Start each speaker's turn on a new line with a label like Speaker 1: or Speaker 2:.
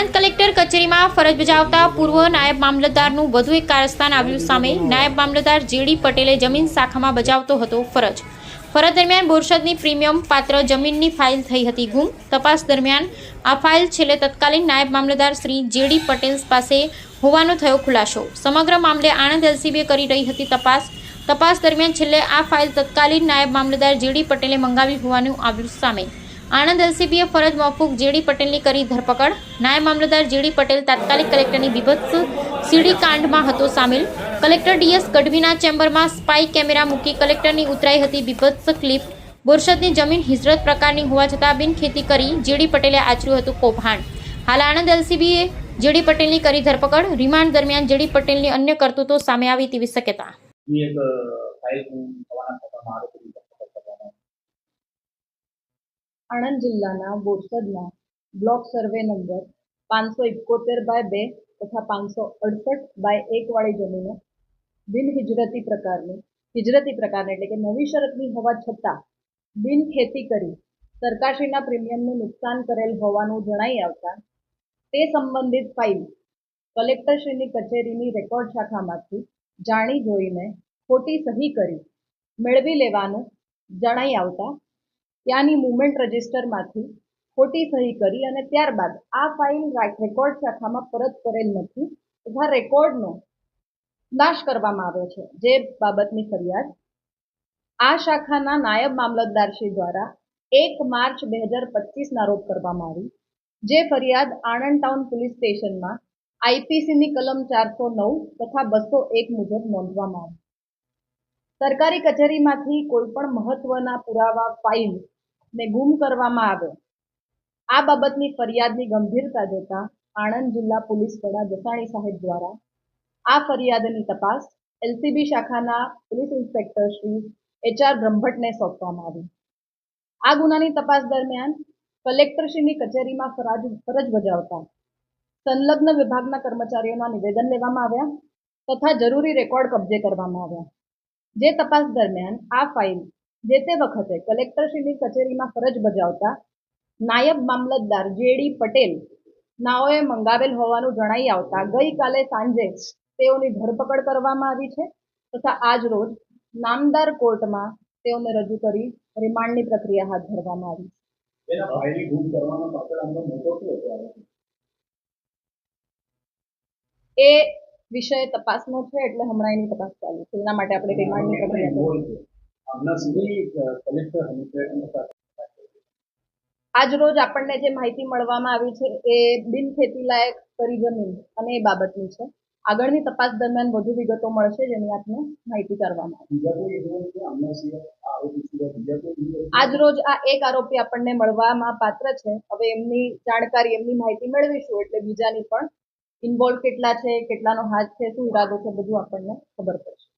Speaker 1: કચેરીમાં ફરજ બજાવતા પૂર્વ નાયબ મામલતદારનું વધુ એક કારસ્તાન આવ્યું સામે નાયબ મામલતદાર જેડી પટેલે જમીન શાખામાં બજાવતો હતો ફરજ. ફરજ દરમિયાન બોરસદની પ્રીમિયમ પાત્ર જમીનની ફાઇલ થઈ હતી ગુમ. તપાસ દરમિયાન આ ફાઇલ છેલ્લે તત્કાલીન નાયબ મામલતદાર શ્રી જેડી પટેલ પાસે હોવાનો થયો ખુલાસો. સમગ્ર મામલે આણંદ એલસીબીએ કરી રહી હતી તપાસ. તપાસ દરમિયાન છેલ્લે આ ફાઇલ તત્કાલીન નાયબ મામલતદાર જેડી પટેલે મંગાવી હોવાનું આવ્યું સામે. આણંદ એલસીબીએ ફરજ મોકૂફ જેડી પટેલની કરી ધરપકડ. નાયબ મામલતદાર જેડી પટેલ તાત્કાલિક કલેક્ટરની બીભત્સ સીડી કાંડમાં હતો સામેલ. કલેક્ટર ડીએસ ગઢવીના ચેમ્બરમાં સ્પાઈ કેમેરા મૂકી કલેક્ટરની ઉતરાઈ હતી બીભત્સ ક્લિપ. બોરસદની જમીન હિજરત પ્રકારની હોવા છતાં બિનખેતી કરી જેડી પટેલે આચર્યું હતું કૌભાંડ. હાલ આણંદ એલસીબીએ જેડી પટેલની કરી ધરપકડ. રિમાન્ડ દરમિયાન જેડી પટેલની અન્ય કરતૂતો સામે આવી તેવી શક્યતા
Speaker 2: ની એક ફાઇલ થવાના થવામાં આરોપીની ધરપકડ કરવામાં
Speaker 3: આણંદ જિલ્લાના બોરસદના બ્લોક સર્વે નંબર પાંચસો એકોતેર બાય બે તથા પાંચસો અડસઠ બાય એક વાળી જમીનો બિન હિજરતી પ્રકારની હિજરતી પ્રકારની એટલે કે નવી શરતની હોવા છતાં બિન ખેતી કરી સરકારશ્રીના પ્રીમિયમનું નુકસાન કરેલ હોવાનું જણાઈ આવતા તે સંબંધિત ફાઇલ કલેક્ટરશ્રીની કચેરીની રેકોર્ડ શાખામાંથી જાણી જોઈને ખોટી સહી કરી મેળવી લેવાનું જણાઈ આવતા ત્યાંની મુવમેન્ટ રજિસ્ટરમાંથી ખોટી સહી કરી અને ત્યારબાદ આ ફાઇલ રેકોર્ડ શાખામાં પરત કરેલ નથી તથા રેકોર્ડનો નાશ કરવામાં આવ્યો છે. જે બાબતની ફરિયાદ આ શાખાના નાયબ મામલતદારશ્રી દ્વારા એક માર્ચ બે હજાર પચીસના રોજ કરવામાં આવી. જે ફરિયાદ આણંદ ટાઉન પોલીસ સ્ટેશનમાં આઈપીસીની કલમ ચારસો નવ તથા બસો એક મુજબ નોંધવામાં આવી. સરકારી કચેરીમાંથી કોઈ પણ મહત્વના પુરાવા ફાઇલ ને ગુમ કરવામાં આવે. આ બાબતની ફરિયાદની ગંભીરતા જોતા આણંદ જિલ્લા પોલીસ વડા જસાણી સાહેબ દ્વારા આ ફરિયાદની તપાસ એલસીબી શાખાના પોલીસ ઇન્સ્પેક્ટર શ્રી એચઆર બ્રહ્મભટ્ટને સોંપવામાં આવી. આ ગુનાની તપાસ દરમિયાન કલેક્ટરશ્રીની કચેરીમાં ફરજ ફરજ બજાવતા સંલગ્ન વિભાગના કર્મચારીઓના નિવેદન લેવામાં આવ્યા તથા જરૂરી રેકોર્ડ કબજે કરવામાં આવ્યા. જે તપાસ દરમિયાન આ ફાઇલ જે તે વખતે કલેક્ટરશ્રીની કચેરીમાં ફરજ બજાવતા નાયબ મામલતદાર જેડી પટેલ નાઓએ મંગાવેલ હોવાનું જણાઈ આવતા ગઈકાલે સાંજે તેઓની ધરપકડ કરવામાં આવી છે તથા આજ રોજ નામદાર કોર્ટમાં તેઓને રજૂ કરી રિમાન્ડની પ્રક્રિયા હાથ ધરવામાં આવી? એ વિષય તપાસનો છે એટલે હમણાં એની તપાસ ચાલુ છે. એના માટે આપણે રિમાન્ડની પ્રક્રિયા
Speaker 2: સુધી કલેક્ટર
Speaker 3: આજ રોજ આપણને જે માહિતી મળવામાં આવી છે એ બિન ખેતી લાયક કરી અને એ બાબતની છે. આગળની તપાસ દરમિયાન વધુ વિગતો મળશે જેની આપને માહિતી કરવામાં આજ રોજ આ એક આરોપી આપણને મળવામાં પાત્ર છે. હવે એમની જાણકારી એમની માહિતી મેળવીશું એટલે બીજાની પણ ઇન્વોલ્વ કેટલા છે કેટલાનો હાથ છે શું ઈરાદો છે બધું આપણને ખબર પડશે.